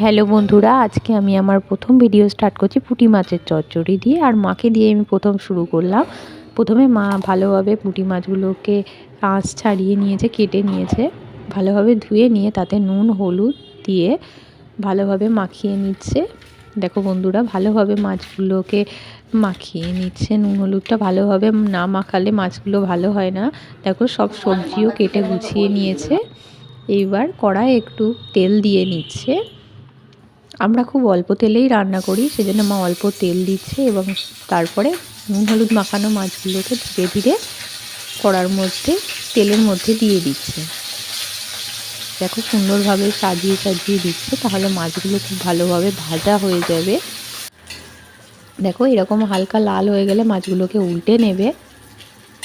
Hello বন্ধুরা, আজকে আমি আমার প্রথম ভিডিও স্টার্ট করছি পুঁটি মাছের চচ্চড়ি দিয়ে, আর মাকে দিয়ে আমি প্রথম শুরু করলাম। প্রথমে মা ভালোভাবে পুঁটি মাছগুলোকে আঁশ ছাড়িয়ে নিয়েছে, কেটে নিয়েছে। ভালোভাবে ধুয়ে নিয়ে তাতে নুন, হলুদ দিয়ে ভালোভাবে মাখিয়ে নিচ্ছে। দেখো বন্ধুরা, ভালোভাবে মাছগুলোকে মাখিয়ে নিচ্ছে, নুন, হলুদটা ভালোভাবে না মাখালে মাছগুলো ভালো হয় না। দেখো সব সবজিও কেটে গুছিয়ে নিয়েছে। এইবার কড়াই একটু তেল দিয়ে নিচ্ছে। আমরা খুব অল্প তেলেই রান্না করি, সেজন্য মা অল্প তেল দিচ্ছে এবং তারপরে নুন, হলুদ মাখানো মাছগুলোকে ধীরে ধীরে কড়ার মধ্যে, তেলের মধ্যে দিয়ে দিচ্ছে। দেখো সুন্দরভাবে সাজিয়ে সাজিয়ে দিচ্ছে, তাহলে মাছগুলো খুব ভালোভাবে ভাজা হয়ে যাবে। দেখো এরকম হালকা লাল হয়ে গেলে মাছগুলোকে উল্টে নেবে।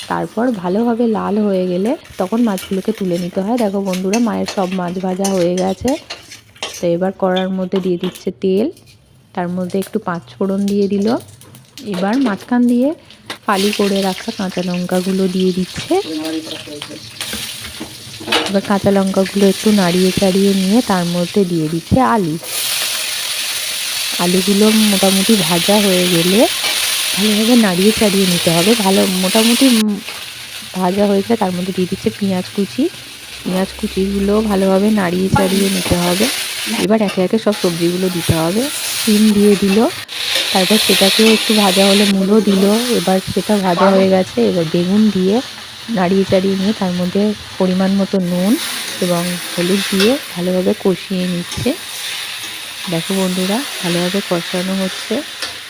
তারপর ভালোভাবে লাল হয়ে গেলে তখন মাছগুলোকে তুলে নিতে হয়। দেখো বন্ধুরা, মায়ের সব মাছ ভাজা হয়ে গেছে। তো এবার কড়ার মধ্যে দিয়ে দিচ্ছে তেল। তার মধ্যে একটু পাঁচ ফোড়ন দিয়ে দিল। এবার মাঝখান দিয়ে ফালি করে রাখা কাঁচা লঙ্কাগুলো দিয়ে দিচ্ছে। এবার কাঁচা লঙ্কাগুলো একটু নাড়িয়ে চাড়িয়ে নিয়ে তার মধ্যে দিয়ে দিচ্ছে আলু। আলুগুলো মোটামুটি ভাজা হয়ে গেলে ভালোভাবে নাড়িয়ে চাড়িয়ে নিতে হবে। ভালো, মোটামুটি ভাজা হয়েছে, তার মধ্যে দিয়ে দিচ্ছে পেঁয়াজ কুচি। পেঁয়াজ কুচিগুলো ভালোভাবে নাড়িয়ে চাড়িয়ে নিতে হবে। এবার একে একে সব সবজিগুলো দিতে হবে। সিম দিয়ে দিল। তারপর সেটাকেও একটু ভাজা হলে মূলও দিল। এবার সেটা ভাজা হয়ে গেছে। এবার বেগুন দিয়ে নাড়িয়ে চাড়িয়ে নিয়ে তার মধ্যে পরিমাণ মতো নুন এবং হলুদ দিয়ে ভালোভাবে কষিয়ে নিচ্ছে। দেখো বন্ধুরা, ভালোভাবে কষানো হচ্ছে।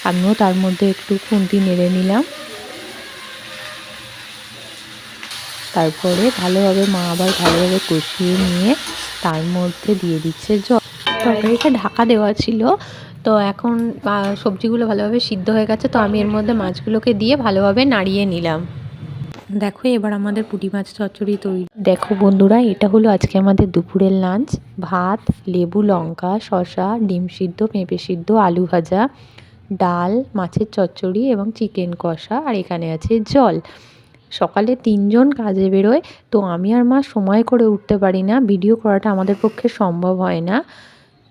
আমিও তার মধ্যে একটু খুন্তি নেড়ে নিলাম। তারপরে ভালোভাবে মা আবার ভালোভাবে কষিয়ে নিয়ে তার মধ্যে দিয়ে দিচ্ছে জল। তরকারিটা ঢাকা দেওয়া ছিল। তো এখন সবজিগুলো ভালোভাবে সিদ্ধ হয়ে গেছে। তো আমি এর মধ্যে মাছগুলোকে দিয়ে ভালোভাবে নাড়িয়ে নিলাম। দেখো, এবার আমাদের পুঁটি মাছ চচ্চড়ি তৈরি। দেখো বন্ধুরা, এটা হলো আজকে আমাদের দুপুরের লাঞ্চ ভাত, লেবু, লঙ্কা শশা ডিম সিদ্ধ, পেঁপে সিদ্ধ, আলু ভাজা, ডাল, মাছের চচ্চড়ি এবং চিকেন কষা, আর এখানে আছে জল। সকালে তিনজন কাজে বেরোয়, তো আমি আর মা সময় করে উঠতে পারি না। ভিডিও করাটা আমাদের পক্ষে সম্ভব হয় না।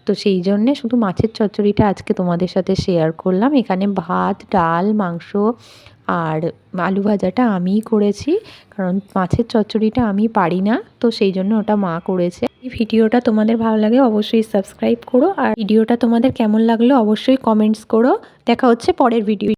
তো সেই জন্যে শুধু মাছের চচ্চড়িটা আজকে তোমাদের সাথে শেয়ার করলাম। এখানে ভাত, ডাল, মাংস আর আলু ভাজাটা আমিই করেছি, কারণ মাছের চচ্চড়িটা আমি পারি না, তো সেই জন্য ওটা মা করেছে। এই ভিডিওটা তোমাদের ভালো লাগে অবশ্যই সাবস্ক্রাইব করো আর ভিডিওটা তোমাদের কেমন লাগল অবশ্যই কমেন্টস করো। দেখা হচ্ছে পরের ভিডিও